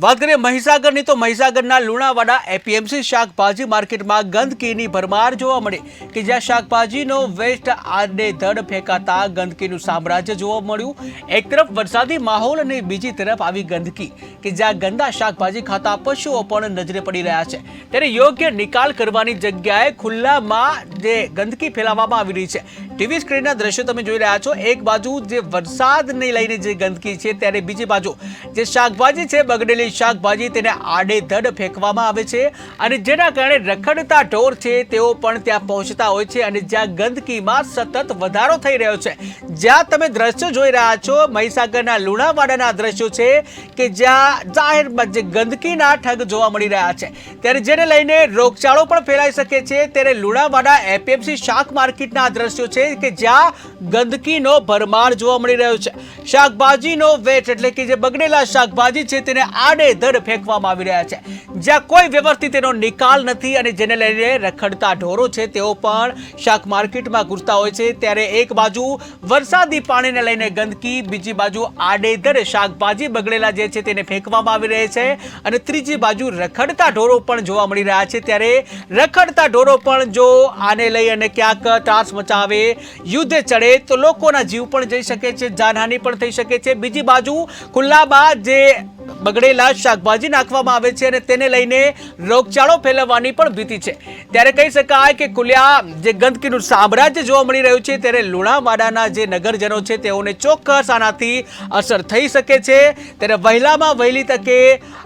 વાત કરીએ મહીસાગરની, તો મહીસાગરના લુણાવાડા એપીએમસી શાકભાજી માર્કેટમાં ગંદકીની ભરમાર જોવા મળી કે જ્યાં શાકભાજીનો વેસ્ટ આડે ધડ ફેંકાતા ગંદકીનું સામ્રાજ્ય જોવા મળ્યું. એક તરફ વરસાદી માહોલ અને બીજી તરફ આવી ગંદકી કે જ્યાં ગંદા શાકભાજી ખાતા પશુઓ પણ નજરે પડી રહ્યા છે. ત્યારે યોગ્ય નિકાલ કરવાની જગ્યાએ ખુલ્લામાં જે ગંદકી ફેલાવવામાં આવી રહી છે. ટીવી સ્ક્રીનના દ્રશ્યો તમે જોઈ રહ્યા છો. એક બાજુ જે વરસાદને લઈને જે ગંદકી છે, ત્યારે બીજી બાજુ જે શાકભાજી છે, બગડેલી શાકભાજી તેને આડેધડ ફેંકવામાં આવે છે અને જેના કારણે રખડતા ઢોર છે, તેઓ પણ ત્યાં પહોંચતા હોય છે અને જ્યાં ગંદકીમાં સતત વધારો થઈ રહ્યો છે. જ્યાં તમે દ્રશ્યો જોઈ રહ્યા છો, મહીસાગરના લુણાવાડાના દ્રશ્યો છે કે જ્યાં જાહેરમાં જે ગંદકીના ઠગ જોવા મળી રહ્યા છે. ત્યારે જેને લઈને રોગચાળો પણ ફેલાઈ શકે છે, ત્યારે લુણાવાડા એપીએમસી શાક માર્કેટના દ્રશ્યો છે કે જ્યાં ગંદકીનો ભરમાર જોવા મળી રહ્યો છે. શાકભાજીનો વેટ એટલે કે જે બગડેલા શાકભાજી છે તેને આડેધડ ફેંકવામાં આવી રહ્યા છે. જ્યાં કોઈ વ્યવસ્થિત તેનો નિકાલ નથી અને જેને લઈને રખડતા ઢોરો છે, તેઓ પણ શાક માર્કેટમાં ઘૂસતા હોય છે. ત્યારે એક બાજુ વરસાદી પાણીને લઈને ગંદકી, બીજી બાજુ આડેધડ શાકભાજી બગડેલા જે છે તેને ફેંકવામાં આવી રહે છે અને ત્રીજી બાજુ રખડતા ઢોરો પણ જોવા મળી રહ્યા છે. ત્યારે રખડતા ઢોરો પણ જો આને લઈ અને ક્યાંક ત્રાસ મચાવે યુદ્ધે ચડે તો લોકોના જીવ પણ જઈ શકે છે, જાનહાનિ પણ થઈ શકે છે. બીજી બાજુ ખુલ્લામાં જે બગડેલા શાકભાજી નાખવામાં આવે છે અને તેને લઈને રોગચાળો ફેલાવવાની પણ ભીતિ છે. ત્યારે કહી શકાય કે કુલિયા, જે ગંદકીનું સામ્રાજ્ય જોવા મળી રહ્યું છે, ત્યારે લુણાવાડાના જે નગરજનો છે, તેઓને ચોક્કસ આનાથી અસર થઈ શકે છે. ત્યારે વહેલામાં વહેલી તકે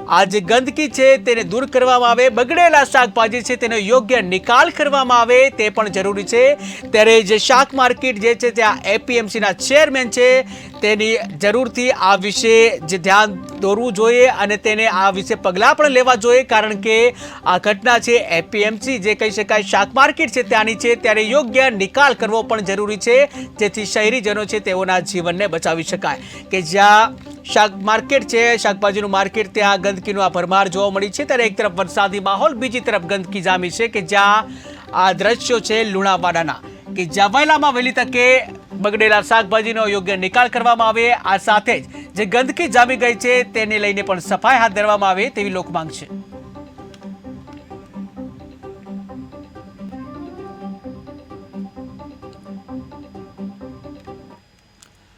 આ જે ગંદકી છે, તેને દૂર કરવામાં આવે. બગડેલા શાકભાજી છે, તેનો યોગ્ય નિકાલ કરવામાં આવે તે પણ જરૂરી છે. ત્યારે જે શાક માર્કેટ જે છે, ત્યાં એપીએમસીના ચેરમેન છે, તેની જરૂરથી આ વિશે જે ધ્યાન દોરવું જોઈએ અને તેને આ વિશે પગલાં પણ લેવા જોઈએ, કારણ કે આ ઘટના છે એપીએમસી, જે કહી શકાય શાક માર્કેટ છે, ત્યાંની છે, ત્યારે યોગ્ય નિકાલ કરવો પણ જરૂરી છે, જેથી શહેરીજનો છે તેઓના જીવનને બચાવી શકાય. કે જ્યાં શાક માર્કેટ છે, શાકભાજીનું માર્કેટ, ત્યાં ગંદકીનું આ ભરમાર જોવા મળી છે, ત્યારે એક તરફ વરસાદી માહોલ, બીજી તરફ ગંદકી જામી છે, કે જ્યાં આ દ્રશ્યો છે લુણાવાડાના. કે જ્યાં વહેલામાં વહેલી તકે બગડેલા શાકભાજીનો યોગ્ય નિકાલ કરવામાં આવે, આ સાથે જ જે ગંદકી જામી ગઈ છે, તેને લઈને પણ સફાઈ હાથ ધરવામાં આવે તેવી લોકમાંગ છે.